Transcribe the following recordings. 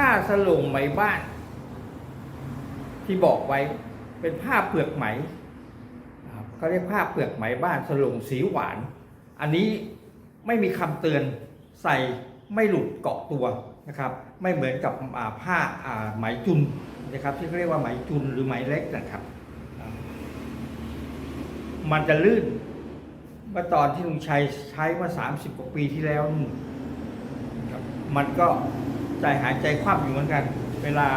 ผ้าสลงไหมบ้าน ที่บอกไว้เป็นผ้าเปลือกไหมเขาเรียกผ้าเปลือกไหมบ้านสลงสีหวาน อันนี้ไม่มีคำเตือนใส่ไม่หลุดเกาะตัวนะครับ ไม่เหมือนกับผ้าไหมจุนนะครับ ที่เขาเรียกว่าไหมจุนหรือไหมเล็กนะครับ มันจะลื่นเมื่อตอนที่ลุงชัยใช้มา 30 กว่าปีที่แล้วนู่มันก็ ใจหายใจคว่ำอยู่เหมือนกัน เวลา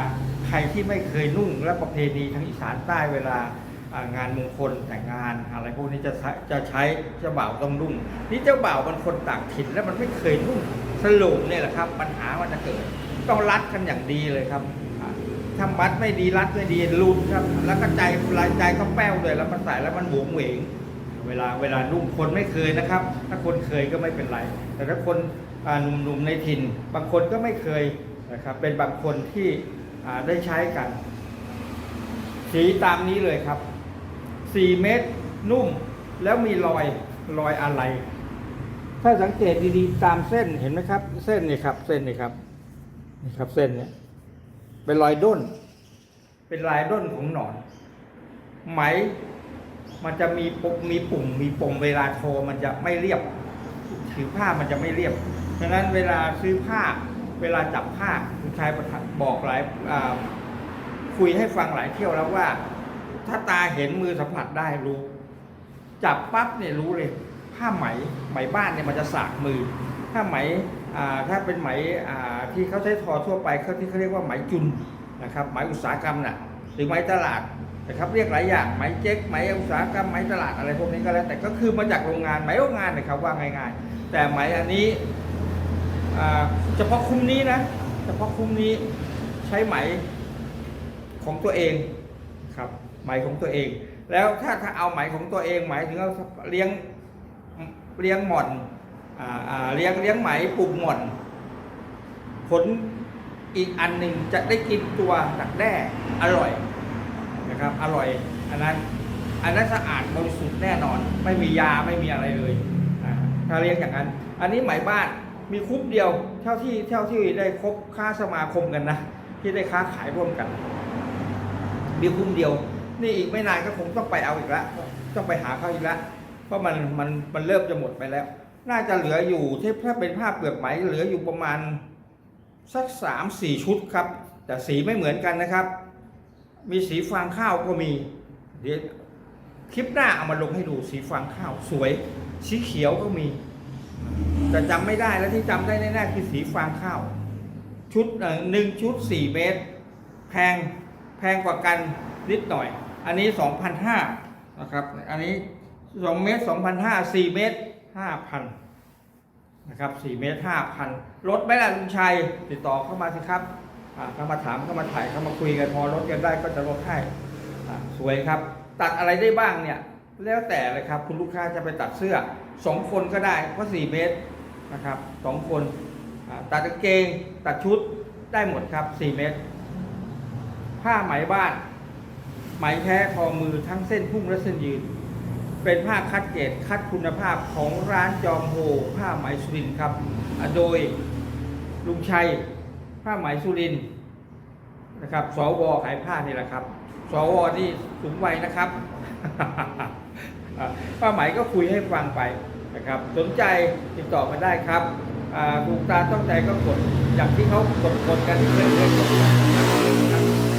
ใครที่ไม่เคยนุ่งและประเพณีทางอีสานใต้เวลางานมงคลแต่งงานอะไรพวกนี้จะใช้จะใช้เจ้าบ่าวต้องนุ่งนี่เจ้าบ่าวมันคนต่างถิ่นแล้วมันไม่เคยนุ่งสรุปเนี่ยแหละครับ ปัญหามันจะเกิด ต้องรัดกันอย่างดีเลยครับอ่าถ้ามัดไม่ดีรัดไม่ดีรุนครับ แล้วก็ใจลายใจก็แป้วเลยแล้วมันใส่แล้วมันหวงเหวง เวลาเวลานุ่งคนไม่เคยนะครับ ถ้าคนเคยก็ไม่เป็นไร แต่ถ้าคนหนุ่มๆในถิ่น บางคนก็ไม่เคยนะครับเป็นบางคนที่ได้ใช้กัน สีตามนี้เลยครับ 4 เมตรนุ่มแล้วมีรอยรอยอะไร ถ้าสังเกตดีๆตามเส้นเห็นไหมครับ เส้นนี่ครับ เส้นนี่ครับนี่ครับเส้นเนี่ยเป็นรอยด้น เป็นลายด้นของหนอน ไหม มันจะมีปุ่มมีปุ่มมีปมเวลาโทรมันจะไม่เรียบถือผ้ามันจะไม่เรียบฉะนั้นเวลาซื้อผ้า เวลาจับผ้าคุณชายประบอกหลายคุยให้ฟังหลายเที่ยวแล้วว่า ถ้าตาเห็นมือสัมผัสได้รู้ จับปั๊บเนี่ยรู้เลย ผ้าไหมไหมบ้านเนี่ยมันจะสากมือ ถ้าไหมถ้าเป็นไหมที่เขาใช้ทอทั่วไปเขาที่เขาเรียกว่าไหมจุนนะครับไหมอุตสาหกรรมน่ะหรือไหมตลาด นะครับเรียกหลายอย่างไหมเจ๊กไหมอุตสาหกรรมไหมตลาดอะไรพวกนี้ก็แล้ว แต่ก็คือมาจากโรงงานไหมโรงงานนะครับว่าง่าย ๆ แต่ไหมอันนี้เฉพาะคุ้มนี้นะเฉพาะคุ้มนี้ใช้ไหมของตัวเองครับไหมของตัวเอง แล้วถ้าถ้าเอาไหมของตัวเองหมายถึงเอาเลี้ยงเลี้ยงหม่อนเลี้ยงเลี้ยงไหมปลูกหม่อน ผลอีกอันหนึ่งจะได้กินตัวดักแด้อร่อย นะครับ อร่อยอันนั้นอันนั้นสะอาดบริสุทธิ์แน่นอน ไม่มียาไม่มีอะไรเลยถ้าเลี้ยงอย่างนั้น อันนี้ไหมบ้านมีคุบเดียวเท่าที่เท่าที่ได้คบค้าสมาคมกันนะที่ได้ค้าขายร่วมกัน มีคุ้มเดียว นี่อีกไม่นานก็คงต้องไปเอาอีกแล้วต้องไปหาเขาอีกแล้วเพราะมันมันมันเริ่มจะหมดไปแล้ว น่าจะเหลืออยู่ที่ถ้าเป็นผ้าเปลือกไหมเหลืออยู่ประมาณสักสามสี่ชุดครับ แต่สีไม่เหมือนกันนะครับ มีสีฟางข้าวก็มี เดี๋ยวคลิปหน้าเอามาลงให้ดูสีฟางข้าวสวย สีเขียวก็มี แต่จำไม่ได้แล้วที่จำได้แน่ๆคือสีฟางข้าว ชุดหนึ่งชุดสี่เมตร แพงแพงกว่ากันนิดหน่อย อันนี้สองพันห้านะครับ อันนี้สองเมตรสองพันห้าสี่เมตรห้าพันนะครับ4เมตร5,000ลดไหมล่ะลุงชัยติดต่อเข้ามาสิครับ เข้ามาถามเข้ามาถ่ายเข้ามาคุยกันพอลดกันได้ก็จะลดให้สวยครับ ตัดอะไรได้บ้างเนี่ยแล้วแต่เลยครับ คุณลูกค้าจะไปตัดเสื้อ2คนก็ได้เพราะ4เมตรนะครับสองคนตัดกางเกงตัดชุดได้หมดครับ4เมตร ผ้าไหมบ้าน ไหมแท้ทอมือทั้งเส้นพุ่งและเส้นยืน เป็นผ้าคัดเกรดคัดคุณภาพของร้านจอมโฮผ้าไหมสุรินทร์ครับ โดยลุงชัย ผ้าไหมสุรินนะครับ สวขายผ้านี่แหละครับ สวนี่สูงวัยนะครับ ผ้าไหมก็คุยให้ฟังไปนะครับ สนใจติดต่อมาได้ครับถูกตาต้องใจก็กด อย่างที่เขากดกดกันเรื่อยๆกด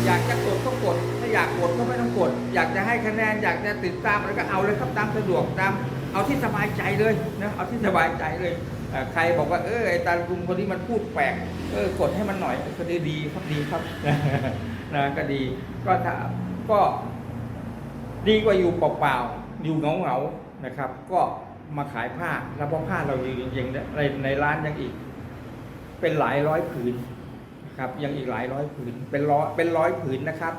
อยากจะกดก็กด ถ้าอยากกดก็ไม่ต้องกด อยากจะให้คะแนน อยากจะติดตามอะไรก็เอาเลยครับตามสะดวกตาม เอาที่สบายใจเลยนะ เอาที่สบายใจเลย ใครบอกว่าเออไอ้ตาลุงคนนี้มันพูดแปลกเออกดให้มันหน่อยก็ดีดีครับดีครับนะก็ดี ก็ถ้าก็ดีกว่าอยู่เปล่าๆอยู่เหงาๆนะครับ ก็มาขายผ้าแล้วพราะผ้าเราอยู่ยังในในร้านยังอีก เป็นหลายร้อยผืนนะครับ ยังอีกหลายร้อยผืน เป็นร้อยเป็นร้อยผืนนะครับ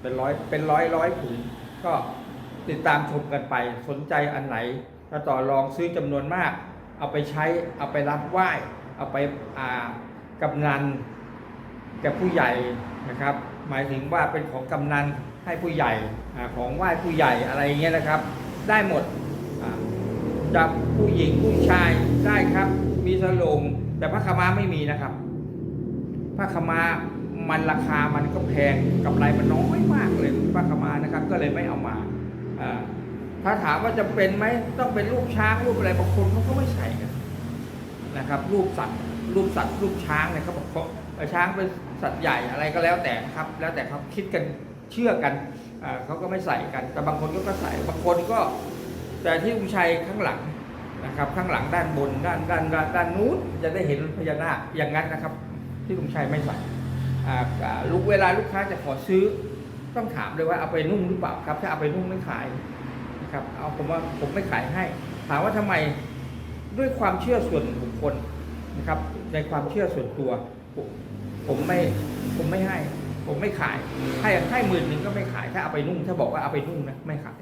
เป็นร้อยเป็นร้อยร้อยผืน ก็ติดตามชมกันไปสนใจอันไหนถ้าต่อรองซื้อจำนวนมาก เอาไปใช้เอาไปรับไหว้เอาไปอ่ากำนันแก่ผู้ใหญ่นะครับ หมายถึงว่าเป็นของกำนันให้ผู้ใหญ่ของไหว้ผู้ใหญ่อะไรเงี้ยนะครับ ได้หมดจากผู้หญิงผู้ชายได้ครับ มีสลงแต่พระขามาไม่มีนะครับพผ้าขามามันราคามันก็แพงกำไรมันน้อยมากเลยผ้าขามานะครับ ก็เลยไม่เอามาอ่า ถ้าถามว่าจะเป็นไหมต้องเป็นรูปช้างรูปอะไรบางคนเขาก็ไม่ใส่กันนะครับ รูปสัตว์รูปสัตว์รูปช้างเนี่ยเขาบอกเขาช้างเป็นสัตว์ใหญ่อะไรก็แล้วแต่ครับ แล้วแต่เขาคิดกันเชื่อกันเขาก็ไม่ใส่กัน แต่บางคนก็ก็ใส่บางคนก็ แต่ที่ลุงชัยข้างหลังนะครับ ข้างหลังด้านบนด้านด้านด้านด้านนู้นจะได้เห็นพญานาคอย่างนั้นนะครับ ที่ลุงชัยไม่ใส่ลูกเวลาลูกค้าจะขอซื้อ ต้องถามเลยว่าเอาไปนุ่งหรือเปล่าครับ ถ้าเอาไปนุ่งไม่ขาย ครับ เอาผมว่าผมไม่ขายให้ ถามว่าทำไมด้วยความเชื่อส่วนบุคคลนะครับ ในความเชื่อส่วนตัวผมผมไม่ผมไม่ให้ ผมไม่ขาย ให้ให้หมื่นหนึ่งก็ไม่ขายถ้าเอาไปนุ่ง ถ้าบอกว่าเอาไปนุ่งนะไม่ขาย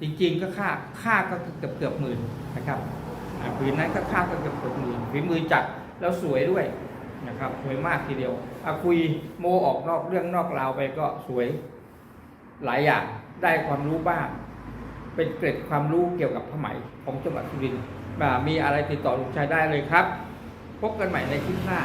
จริงๆก็ค่าค่าก็เกือบเกือบหมื่นนะครับอ่าผืนนั้นก็ค่าก็เกือบเกือบหมื่นฝีมือจัดแล้วสวยด้วยนะครับสวยมากทีเดียวอะคุยโมออกนอกเรื่องนอกราวไปก็สวยหลายอย่างได้ความรู้บ้าง เป็นเกร็ดความรู้เกี่ยวกับผ้าไหมของจังหวัดสุรินทร์อ่ามีอะไรติดต่อลุงชัยได้เลยครับ พบกันใหม่ในคลิปหน้า